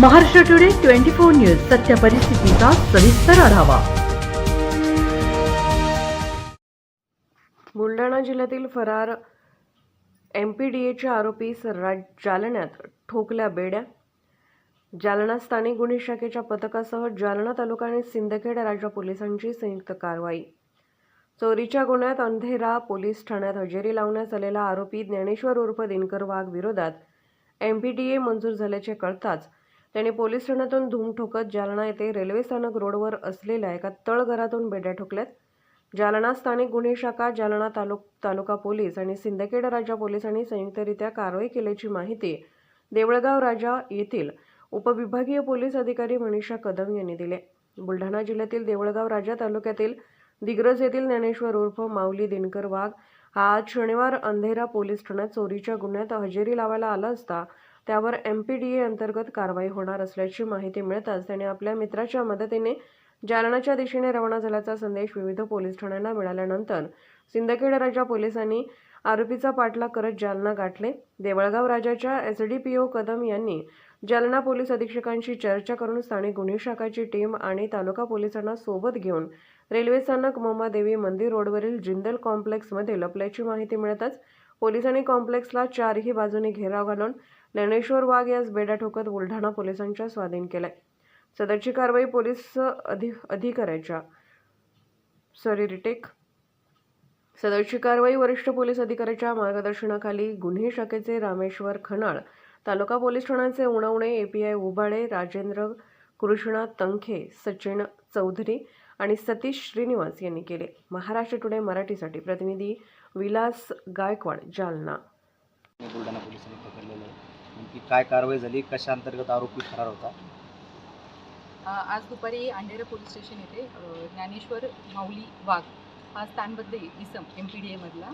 Maharashtra today twenty four news सत्य परिस्थितीचा सविस्तर आढावा. बुलढाणा जिल्ह्यातील फरार एम पी डी एचे आरोपी सर्राट जालन्यात ठोकल्या बेड्या. जालना स्थानिक गुन्हे शाखेच्या पथकासह जालना तालुका आणि सिंदखेड राज्य पोलिसांची संयुक्त कारवाई. चोरीच्या गुन्ह्यात अंधेरा पोलीस ठाण्यात हजेरी लावण्यात आलेला आरोपी ज्ञानेश्वर उर्फ दिनकर वाघ विरोधात एम पी डी ए मंजूर झाल्याचे कळताच त्याने पोलीस ठाण्यातून धूम ठोकत जालना येथे रेल्वे स्थानक रोडवर असलेल्या एका तळघरातून बेड्या ठोकल्यात. जालना स्थानिक गुन्हे शाखा जालना तालुक तालुका पोलीस आणि सिंदखेड राजा पोलिसांनी संयुक्तरित्या कारवाई केल्याची माहिती देवळगाव राजा येथील उपविभागीय पोलीस अधिकारी मनीषा कदम यांनी दिले. बुलढाणा जिल्ह्यातील देवळगाव राजा तालुक्यातील दिग्रज येथील ज्ञानेश्वर उर्फ माऊली दिनकर वाघ हा आज शनिवार अंधेरा पोलीस ठाण्यात चोरीच्या गुन्ह्यात हजेरी लावायला आला असता त्यावर एम पी डी ए अंतर्गत कारवाई होणार असल्याची माहिती मिळताच त्याने आपल्या मित्राच्या मदतीने जालनाच्या दिशेने रवाना झाल्याचा संदेश विविध पोलीस ठाण्यांना मिळाल्यानंतर सिंदखेड राजा पोलिसांनी आरोपीचा पाठलाग करत जालना गाठले. देवळगाव राजाच्या S D P O Kadam यांनी जालना पोलीस अधीक्षकांशी चर्चा करून स्थानिक गुन्हे शाखाची टीम आणि तालुका पोलिसांना सोबत घेऊन रेल्वे स्थानक मोमादेवी मंदिर रोडवरील जिंदल कॉम्प्लेक्समध्ये लपल्याची माहिती मिळताच पोलिसांनी कॉम्प्लेक्सला चारही बाजूने घेराव घालून ज्ञानेश्वर वाघ यास बेड्या ठोकत बुलढाणा पोलिसांच्या स्वाधीन केलाय. सदरची कारवाई पोलीस अधि अधिकाऱ्याच्या सॉरी रिटेक. सदरची कारवाई वरिष्ठ पोलीस अधिकाऱ्याच्या मार्गदर्शनाखाली गुन्हे शाखेचे रामेश्वर खनाळ तालुका पोलीस ठाण्याचे उणवणे एपीआय उबाळे राजेंद्र कृष्णा तंखे सचिन चौधरी आणि सतीश श्रीनिवास यांनी केले. महाराष्ट्र टुडे मराठीसाठी प्रतिनिधी विलास गायकवाड जालना. बुलढाणा पोलिसांनी पकडलेलं आहे नेमकी काय कारवाई झाली कशा अंतर्गत आरोपी फरार होता? आज दुपारी अंडेरा पोलीस स्टेशन येथे ज्ञानेश्वर माऊली वाघ हा स्थानबद्ध इसम एम पी डी एमधला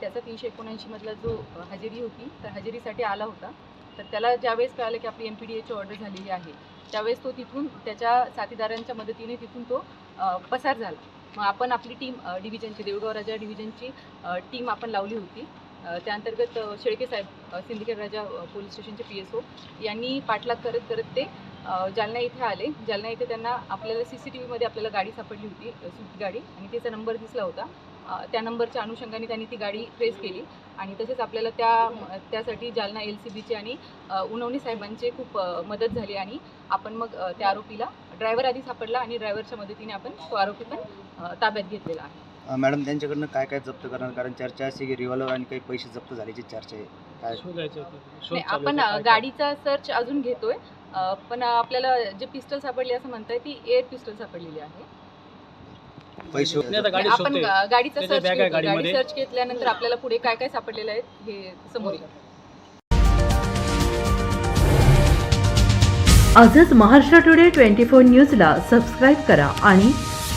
त्याचा तीनशे एकोणऐंशीमधला जो हजेरी होती तर हजेरीसाठी आला होता. तर त्याला ज्यावेळेस कळालं की आपली एम पी डी एची ऑर्डर झालेली आहे त्यावेळेस तो तिथून त्याच्या साथीदारांच्या मदतीने तिथून तो पसार झाला. मग आपण आपली टीम डिव्हिजनची देऊळगाव राजा डिव्हिजनची टीम आपण लावली होती. त्या अंतर्गत शेळके साहेब सिंदखेड राजा पोलीस स्टेशनचे पी एस ओ यांनी पाठलाग करत करत ते जालना इथे आले. जालना इथे त्यांना आपल्याला सी सी टी व्हीमध्ये आपल्याला गाडी सापडली होती अ, स्विफ्ट गाडी. आणि त्याचा नंबर दिसला होता. त्या नंबरच्या अनुषंगाने त्यांनी ती गाडी ट्रेस केली. आणि तसेच आपल्याला त्या त्यासाठी जालना एल सी बीची आणि उनवणी साहेबांची खूप मदत झाली. आणि आपण मग त्या आरोपीला ड्रायव्हर आधी सापडला आणि ड्रायव्हरच्या मदतीने आपण तो आरोपी पण ताब्यात घेतलेला आहे. मॅडम त्यांच्याकडनं काय काय जप्त करणार? कारण चर्चा अशी की रिव्हॉल्वर आणि काही पैसे जप्त झाल्याची चर्चा आहे. काय? नाही आपण गाडीचा सर्च अजून घेतोय. अ, पण आपल्याला जे पिस्टल सापडली असं म्हणताय ती एअर पिस्टल सापडलेली आहे. पैसे नाही, आता गाडी आपण शोधतोय. गा- गाडीचा त्याच्या सर्च bag आहे घेतोय. गाडी गाडीमध्ये. सर्च घेतल्यानंतर आपल्याला पुढे काय काय सापडलेलं आहे हे समोर येईल. आजच महाराष्ट्र टुडे ट्वेंटी फोर न्यूजला सबस्क्राईब करा आणि